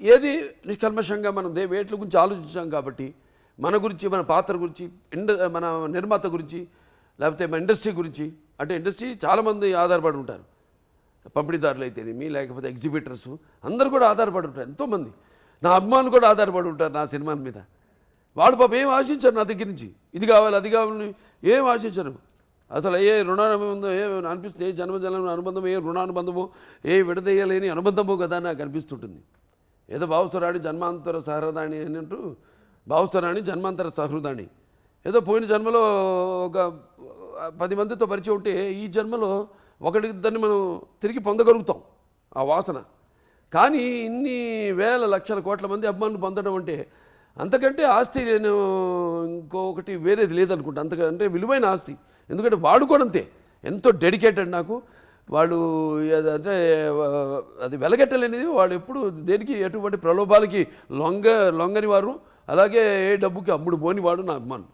ఏది నిష్కల్మషంగా మనం దే వేట్ల గురించి ఆలోచించాం కాబట్టి మన గురించి మన పాత్ర గురించి ఇండ మన నిర్మాత గురించి లేకపోతే మన ఇండస్ట్రీ గురించి అంటే ఇండస్ట్రీ చాలామంది ఆధారపడి ఉంటారు. పంపిణీదారులు అయితేనేమి లేకపోతే ఎగ్జిబిటర్స్ అందరూ కూడా ఆధారపడి ఉంటారు ఎంతోమంది. నా అభిమానులు కూడా ఆధారపడి ఉంటారు నా సినిమాల మీద. వాడు పాప ఏం ఆశించారు నా దగ్గర నుంచి. ఇది కావాలి అది కావాలని ఏం ఆశించరు. అసలు ఏ రుణానుబంధం ఏ అనిపిస్తుంది ఏ జన్మ జన్మ అనుబంధం ఏ రుణానుబంధము ఏ విడదీయలేని అనుబంధమో కదా నాకు అనిపిస్తుంటుంది. ఏదో భావస్థరాణి జన్మాంతర సహృదాణి అంటూ భావస్థరాణి జన్మాంతర సహృదాణి ఏదో పోయిన జన్మలో ఒక పది మందితో పరిచయం ఉంటే ఈ జన్మలో ఒకటిద్దరిని మనం తిరిగి పొందగలుగుతాం ఆ వాసన. కానీ ఇన్ని వేల లక్షల కోట్ల మంది అభిమానులు పొందడం అంటే అంతకంటే ఆస్తి నేను ఇంకొకటి వేరేది లేదనుకుంటా. అంతకంటే విలువైన ఆస్తి. ఎందుకంటే వాడు కూడా అంతే. ఎంతో డెడికేటెడ్ నాకు. వాడు అంటే అది వెలగట్టలేనిది. వాళ్ళు ఎప్పుడు దేనికి ఎటువంటి ప్రలోభాలకి లొంగ లొంగని వారు అలాగే ఏ డబ్బుకి అమ్ముడు పోని వాడు నా అభిమానం